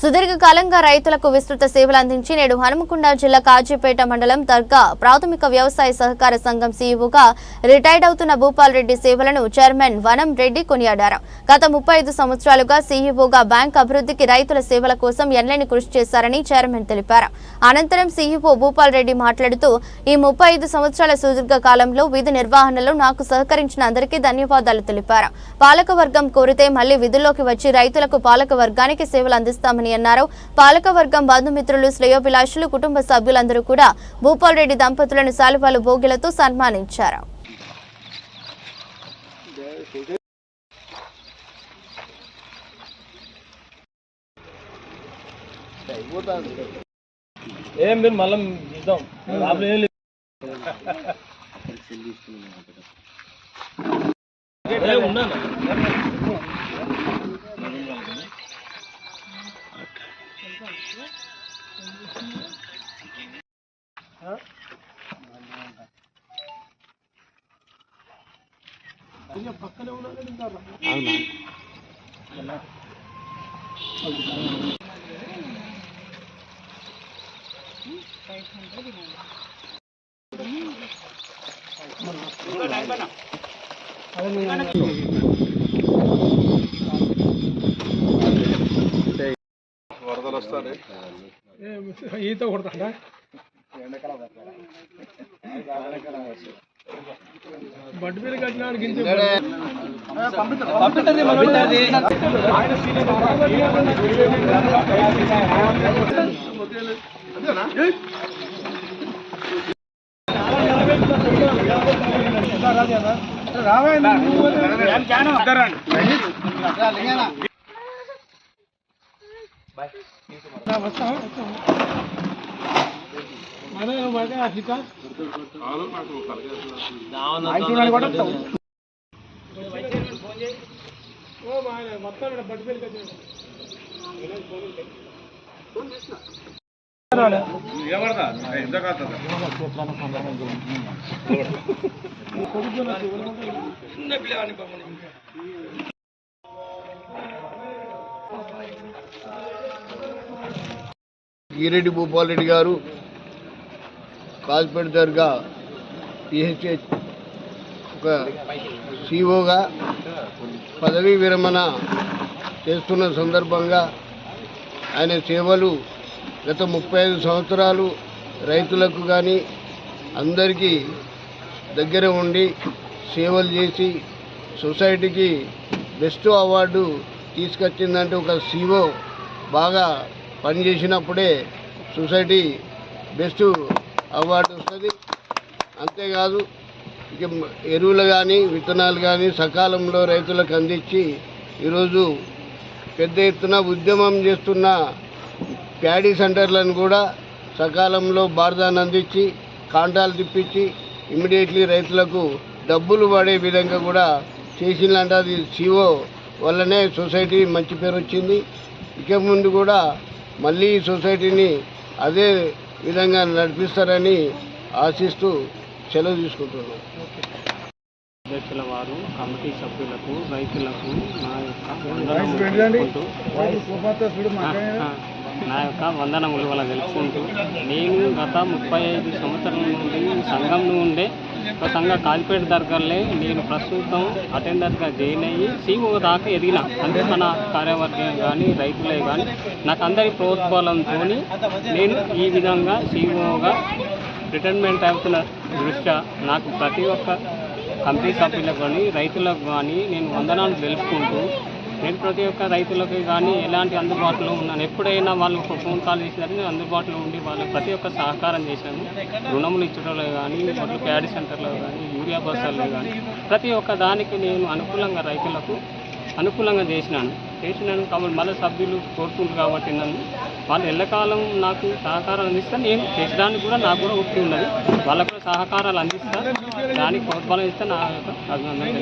సుదీర్ఘకాలంగా రైతులకు విస్తృత సేవలు అందించి నేడు హనుమకొండ జిల్లా కాజీపేట మండలం దర్గా ప్రాథమిక వ్యవసాయ సహకార సంఘం సీఈఓగా రిటైర్డ్ అవుతున్న భూపాల్ రెడ్డి సేవలను చైర్మన్ వనం రెడ్డి కొనియాడారు. గత ముప్పై ఐదు సంవత్సరాలుగా సీఈఓగా బ్యాంక్ అభివృద్ధికి రైతుల సేవల కోసం ఎనలేని కృషి చేశారని చైర్మన్ తెలిపారు. అనంతరం సీఈఓ భూపాల్ రెడ్డి మాట్లాడుతూ ఈ ముప్పై ఐదు సంవత్సరాల సుదీర్ఘ కాలంలో విధి నిర్వహణలో నాకు సహకరించిన అందరికీ ధన్యవాదాలు తెలిపారు. పాలకవర్గం కోరితే మళ్ళీ విధుల్లోకి వచ్చి రైతులకు పాలక వర్గానికి సేవలు అందిస్తామని అన్నారు. పాలకవర్గం బంధుమిత్రులు శ్రేయోభిలాషులు కుటుంబ సభ్యులందరూ కూడా భూపాల్ రెడ్డి దంపతులను శాలువాలు భోగిలతో సన్మానించారు. ఏం మీరు మళ్ళీ చూద్దాం ప్రాబ్లం ఏం లేదు ఏ, ఉన్నాను ఈత కొడతాడా బడ్డు మీద కట్టినాడు గింజ వస్తాం వస్తాం మన మన అధిక ఓ మా ఆయన మొత్తం ఇక్కడ బడ్డు ఈరెడ్డి భూపాల్ రెడ్డి గారు కాజ్పేట దర్గా పిహెచ్హెచ్ ఒక సిఓగా పదవీ విరమణ చేస్తున్న సందర్భంగా ఆయన సేవలు గత ముప్పై ఐదు సంవత్సరాలు రైతులకు కానీ అందరికీ దగ్గర ఉండి సేవలు చేసి సొసైటీకి బెస్ట్ అవార్డు తీసుకొచ్చిందంటే ఒక సీఓ బాగా పనిచేసినప్పుడే సొసైటీ బెస్ట్ అవార్డు వస్తుంది. అంతేకాదు ఇక ఎరువులు కానీ విత్తనాలు కానీ సకాలంలో రైతులకు అందించి ఈరోజు పెద్ద ఎత్తున ఉద్యమం చేస్తున్న ప్యాడీ సెంటర్లను కూడా సకాలంలో బార్దాన్ని అందించి కాంటాలు తిప్పించి ఇమ్మీడియట్లీ రైతులకు డబ్బులు పడే విధంగా కూడా చేసిందంటే అది సిఓ వల్లనే సొసైటీ మంచి పేరు వచ్చింది. ఇక ముందు కూడా మళ్ళీ ఈ సొసైటీని అదే విధంగా నడిపిస్తారని ఆశిస్తూ సెలవు తీసుకుంటున్నాం. అధ్యక్షుల వారు కమిటీ సభ్యులకు రైతులకు నా యొక్క నా యొక్క వందనములు వాళ్ళ తెలుసుకుంటూ నేను గత ముప్పై ఐదు సంవత్సరాల నుండి సంఘం నుండే ఒక సంఘ కాల్పేట దర్గాలే నేను ప్రస్తుతం అటెండర్గా జాయిన్ అయ్యి సీఓ దాకా ఎదిగిన. అంటే మన కార్యవర్గం కానీ రైతులే కానీ నాకు అందరి ప్రోత్సాహంతో నేను ఈ విధంగా సీఓగా రిటైర్మెంట్ అవుతున్న దృష్ట్యా నాకు ప్రతి ఒక్క కమిటీ సభ్యులకు కానీ రైతులకు కానీ నేను వందనాలు తెలుపుకుంటూ నేను ప్రతి ఒక్క రైతులకి కానీ ఎలాంటి అందుబాటులో ఉన్నాను? ఎప్పుడైనా వాళ్ళు ఒక ఫోన్ కాల్ చేసినారు నేను అందుబాటులో ఉండి వాళ్ళకి ప్రతి ఒక్క సహకారం చేశాను రుణములు ఇచ్చడంలో కానీ మొదలు ప్యాడీ సెంటర్లో కానీ యూరియా బస్సాల్లో కానీ ప్రతి ఒక్క దానికి నేను అనుకూలంగా రైతులకు అనుకూలంగా చేసినాను. చేసినాను కాబట్టి మళ్ళీ సభ్యులు కోరుకుంటారు కాబట్టి నన్ను. వాళ్ళు ఎల్లకాలం నాకు సహకారం అందిస్తే నేను చేసడానికి కూడా నాకు కూడా ఒప్పి ఉన్నది. వాళ్ళకు కూడా సహకారాలు అందిస్తా దానికి ప్రోత్సాహం ఇస్తే నా యొక్క అభినందన